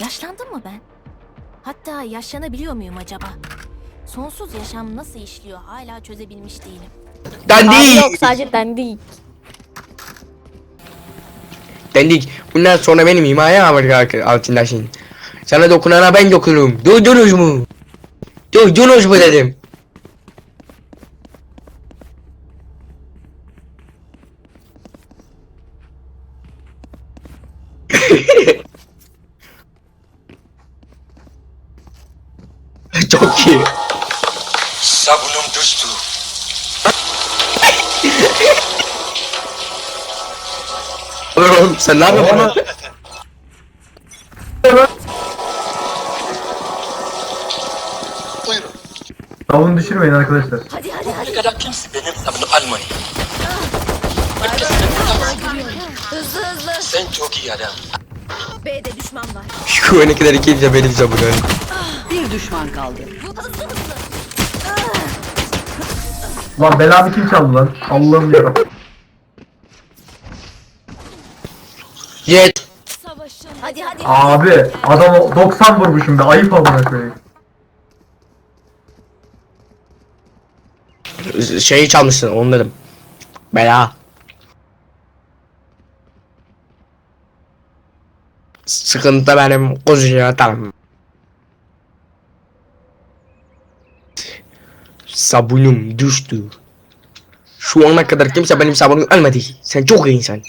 Yaşlandım mı ben? Hatta yaşlanabiliyor muyum acaba? Sonsuz yaşam nasıl işliyor hala çözebilmiş değilim. Dandik. Abi yok sadece dendik. Dandik. Bundan sonra benim himaye altındasın. Sana dokunana ben dokunurum. Duydunuz mu? Duydunuz mu dedim. Çok iyi. Sabunum düştü. Oğlum sen ne yapıyorsun? Buyurun. Davulunu düşürmeyin arkadaşlar. Hadi hadi hadi. Ne kadar kimse benim sabunu almayın. Hızlı hızlı. Sen çok iyi adam. B'de düşman var. Şu öne kadar ikinci benim sabunum. Bir düşman kaldı. Hızlı hızlı. Lan belamı kim çaldı lan? Allah'ım yarabbim. Jet. Hadi hadi. Abi adam 90 vurmuşum be ayıp amına koyayım. Şeyi çalmışsın onu dedim. Bela. Sıkıntı benim kuzuya tamam. Sabunum düştü. Şu ana kadar kimse benim sabunumu almadı. Sen çok iyi insan.